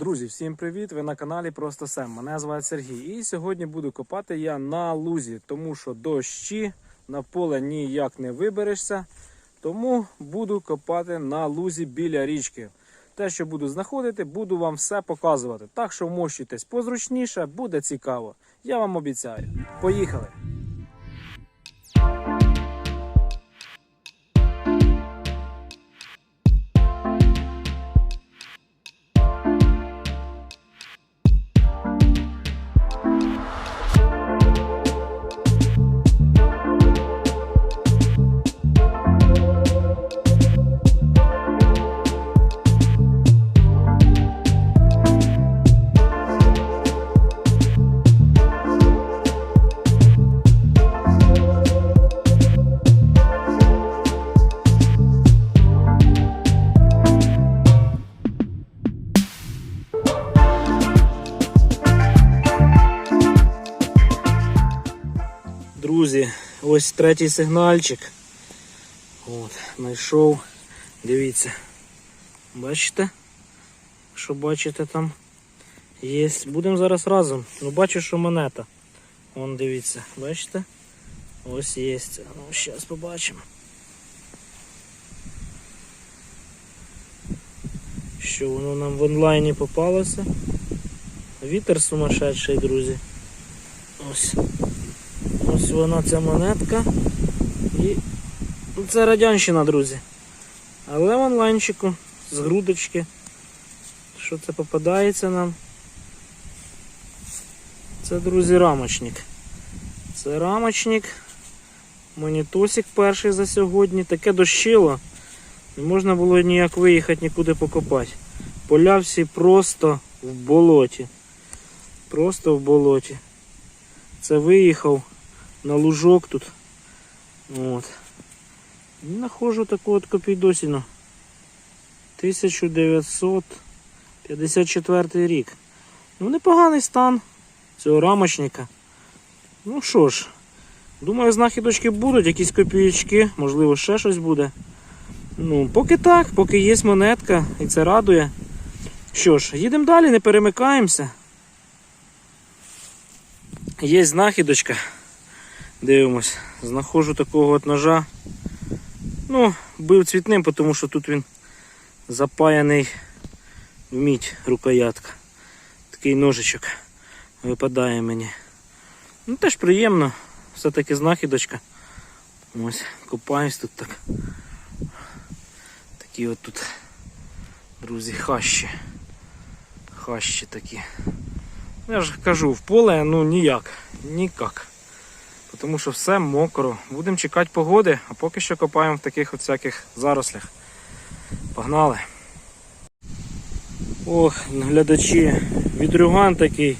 Друзі, всім привіт! Ви на каналі Просто Сем. Мене звати Сергій. І сьогодні буду копати я на лузі, тому що дощі на поле ніяк не виберешся. Тому буду копати на лузі біля річки. Те, що буду знаходити, буду вам все показувати. Так що вмощуйтесь позручніше, буде цікаво. Я вам обіцяю. Поїхали! Ось третій сигнальчик. От, знайшов. Дивіться. Бачите? Що бачите там? Є. Будемо зараз разом. Ну бачу, що монета. Вон дивіться, бачите? Ось є. Ну, зараз побачимо. Що воно нам в онлайні попалося. Вітер сумасшедший, друзі. Ось. Ось вона ця монетка. І ну, це радянщина, друзі. Але в онлайнчику з грудочки. Що це попадається нам? Це, друзі, рамочник. Це рамочник. Монітосик перший за сьогодні. Таке дощило. Не можна було ніяк виїхати, нікуди покопати. Поля всі просто в болоті. Просто в болоті. Це виїхав на лужок тут. От. І знаходжу таку от копійдосіну. 1954 рік. Ну, непоганий стан цього рамочника. Ну що ж, думаю, знахідочки будуть, якісь копійочки, можливо, ще щось буде. Ну, поки так, поки є монетка, і це радує. Що ж, їдемо далі, не перемикаємося. Є знахідочка. Дивимось, знаходжу такого от ножа. Ну, бив цвітним, тому що тут він запаяний в мідь рукоятка. Такий ножичок випадає мені. Ну теж приємно, все-таки знахідочка. Ось, копаюсь тут так. Такі от тут, друзі, хащі. Хащі такі. Я ж кажу, в поле ну ніяк, ніяк. Тому що все мокро. Будемо чекати погоди, а поки що копаємо в таких от всяких зарослях. Погнали. Ох, глядачі, вітрюган такий,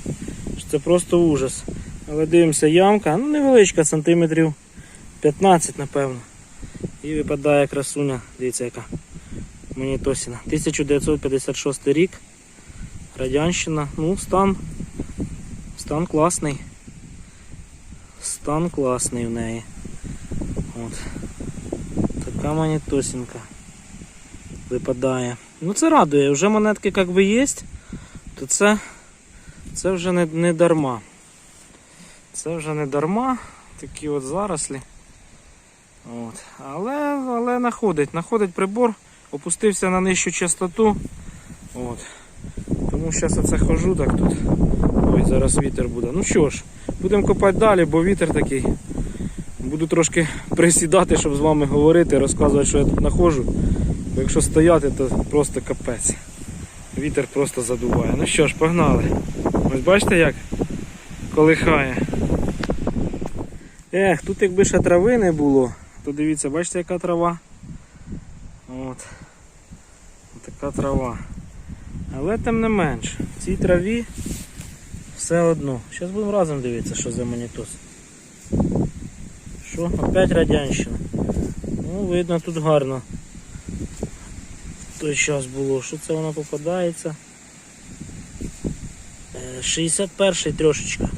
що це просто ужас. Але дивимося, ямка, ну невеличка, сантиметрів 15, напевно. І випадає красуня, дивіться яка. Монітосіна. 1956 рік. Радянщина. Ну, стан. Стан класний. Стан класний в неї. От. Така монітосінка випадає. Ну це радує, вже монетки як є, то це, це вже не, не дарма. Це вже не дарма, такі от зарослі. От. Але, але находить, находить прибор, опустився на нижчу частоту. От. Тому зараз оце хожу так тут. Ой, зараз вітер буде. Ну що ж, будемо копати далі, бо вітер такий. Буду трошки присідати, щоб з вами говорити, розказувати, що я тут знаходжу. Бо якщо стояти, то просто капець. Вітер просто задуває. Ну що ж, погнали. Ось бачите як колихає. Ех, тут якби ще трави не було, то дивіться, бачите яка трава. От. Така трава. Але тим не менш, в цій траві все одно. Зараз будемо разом дивитися, що за монітос. Що? Опять радянщина. Ну, видно, тут гарно. Той час було. Що це воно попадається? Е, 61-й трошечка.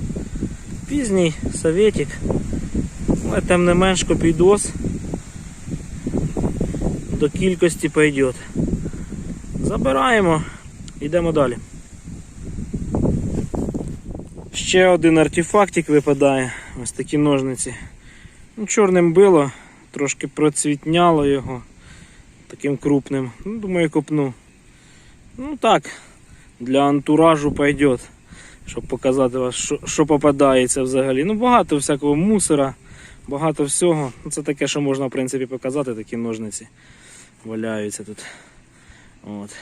Пізній советик. Але тим не менш копійдос до кількості пойдет. Забираємо, йдемо далі. Ще один артефактик випадає. Ось такі ножниці. Ну, чорним било, трошки процвітняло його таким крупним. Ну, думаю, копну. Ну так, для антуражу пойдет. Щоб показати вас, що, що попадається взагалі. Ну, багато всякого мусора, багато всього. Ну, це таке, що можна в принципі показати, такі ножниці валяються тут. От.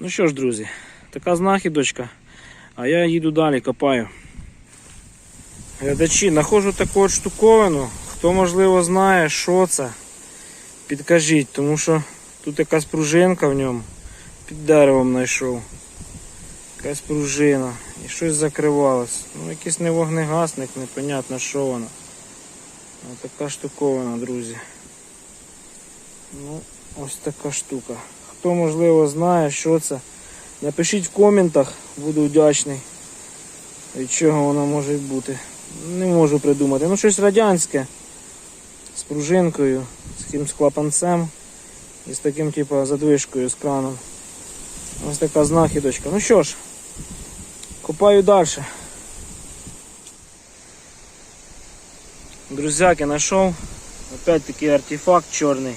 Ну що ж, друзі, така знахідочка. А я їду далі, копаю. Глядачі, знаходжу таку от штуковину. Хто можливо знає, що це, підкажіть, тому що тут якась пружинка в ньому. Під деревом знайшов. Якась пружина. І щось закривалось. Ну, якийсь не вогнегасник, непонятно що воно. Ось така штуковина, друзі. Ну, ось така штука. Хто можливо знає, що це. Напишіть в коментах, буду вдячний. Від чого воно може бути. Не можу придумати. Ну щось радянське. З пружинкою, з таким клапанцем і з таким типу задвижкою з краном. Ось така знахідочка. Ну що ж, копаю далі. Друзяки, знайшов. Опять такий артефакт чорний.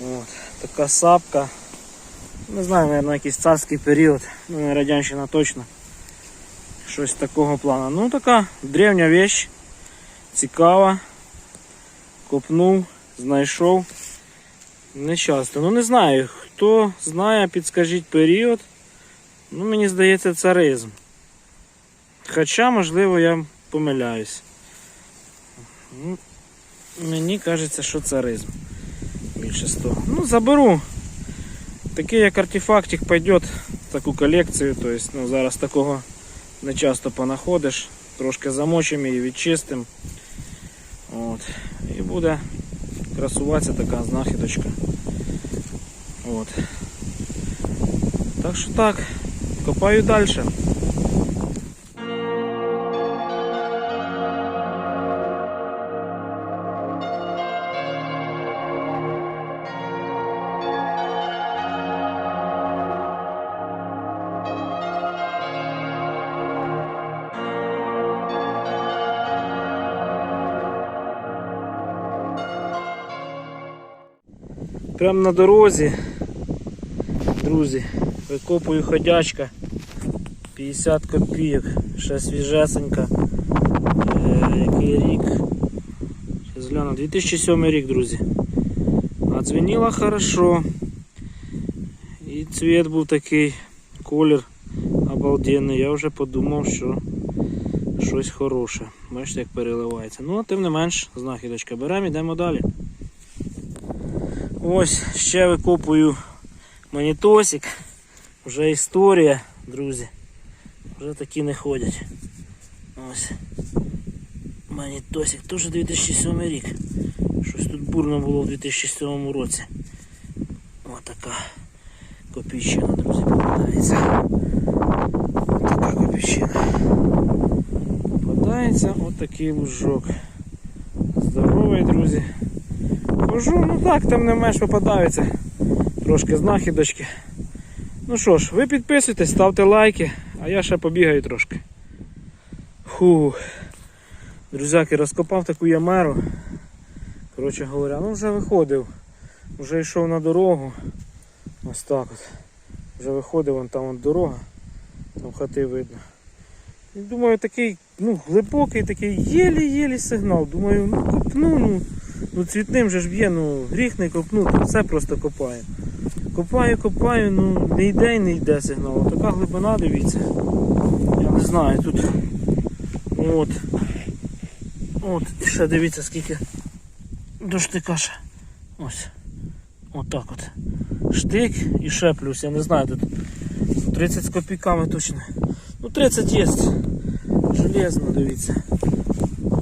От. Така сапка. Не знаю, мабуть, якийсь царський період. Ну, не радянщина точно. Щось такого плану. Ну така древня вещь. Цікава. Копнув, знайшов. Не. Ну не знаю. Хто знає, підскажіть період. Ну, мені здається, царизм. Хоча, можливо, я помиляюсь. Ну, мені кажеться, що царизм. Більше 100. Ну, заберу. Такий як артефактик пойдет в таку колекцію. Тобто, ну, зараз такого не часто понаходиш. Трошки замочимо її, відчистимо. От. І буде красуватися така знахідочка. От. Так що так, копаю далі. Прямо на дорозі, друзі, викопую ходячка 50 копійок, ще свіжесенька. Е, який рік? Щас гляну, 2007 рік, друзі. А дзвеніла хорошо. І цвіт був такий, колір обалденний. Я вже подумав, що щось хороше. Бачите, як переливається. Ну, а тим не менш, знахідочка. Беремо, йдемо далі. Ось ще викопую монітосик. Вже історія, друзі. Вже такі не ходять. Ось. Монітосик, теж 2007 рік. Щось тут бурно було в 2007 році. Ось така копійщина, друзі, попадається. Така копійщина. Попадається отакий лужок. Здоровий, друзі. Хожу, ну так, там не менш попадаються трошки знахідочки. Ну що ж, ви підписуйтесь, ставте лайки, а я ще побігаю трошки. Фух. Друзяки, розкопав таку ямеру. Коротше говоря, ну вже виходив, вже йшов на дорогу. Ось так от. Вже виходив, вон там вон дорога, там хати видно. І думаю, такий ну, глибокий, такий єлі-єлі сигнал. Думаю, ну копну, ну. Ну цвітним же ж б'є, ну гріх не копнути, все просто копає. Копаю, копаю, ну не йде і не йде сигнал. Така глибина, дивіться. Я не знаю, тут от. От, ще дивіться скільки до штика ще. Ось. Отак от. Штик і ще плюс, я не знаю, тут 30 з копійками точно. Ну 30 є. Железно, дивіться.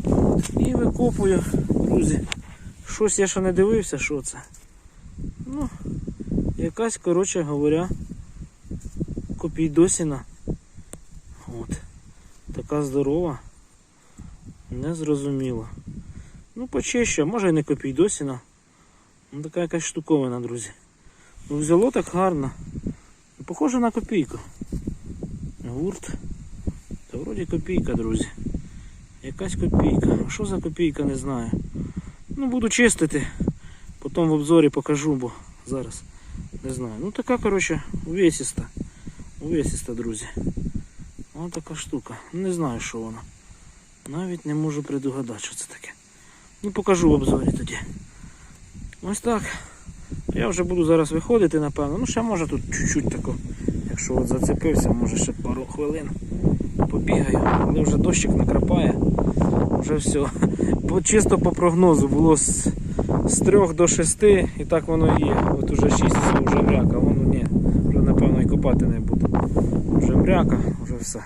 От. І викопую, друзі. Щось я ще не дивився, що це. Ну, якась, коротше говоря, копійдосіна. От. Така здорова. Незрозуміло. Ну, почище, може і не копійдосіна. Ну, така якась штуковина, друзі. Ну, взяло так гарно. Похоже на копійку. Гурт. Та вроді копійка, друзі. Якась копійка. А що за копійка, не знаю. Ну, буду чистити. Потім в обзорі покажу, бо зараз не знаю. Ну така, коротше, увесіста. Увесіста, друзі. Ось така штука. Не знаю, що вона. Навіть не можу предугадати, що це таке. Ну покажу в обзорі тоді. Ось так. Я вже буду зараз виходити, напевно. Ну ще може тут чуть-чуть тако. Якщо от зацепився, може ще пару хвилин побігаю. Але вже дощик накрапає. Вже все. Чисто по прогнозу було з, з 3 до 6 і так воно і є. От уже 6 вже мряка, воно ні. Вже напевно і копати не буде. Вже мряка, вже все.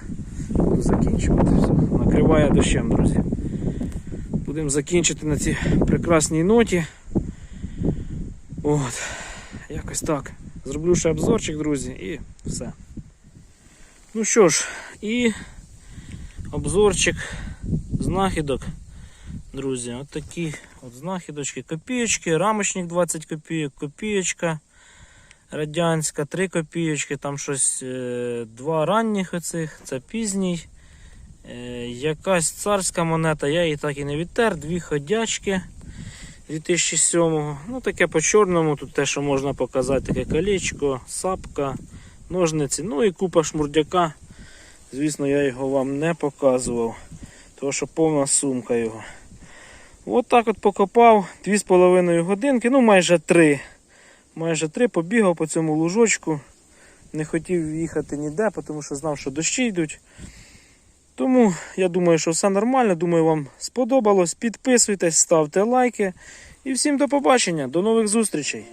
Буду закінчувати. Все. Накриває дощем, друзі. Будемо закінчити на цій прекрасній ноті. От. Якось так. Зроблю ще обзорчик, друзі, і все. Ну що ж, і обзорчик знахідок. Друзі, от такі от знахідочки. Копієчки, рамочник 20 копійок, копієчка радянська, 3 копійочки, там щось е, два ранніх оцих, це пізній. Е, якась царська монета, я її так і не відтер, дві ходячки 2007-го. Ну таке по чорному, тут те, що можна показати, таке колечко, сапка, ножниці, ну і купа шмурдяка. Звісно, я його вам не показував, тому що повна сумка його. От так от покопав 2,5 годинки, ну майже 3. Майже 3 побігав по цьому лужочку. Не хотів їхати ніде, тому що знав, що дощі йдуть. Тому я думаю, що все нормально. Думаю, вам сподобалось. Підписуйтесь, ставте лайки. І всім до побачення, до нових зустрічей.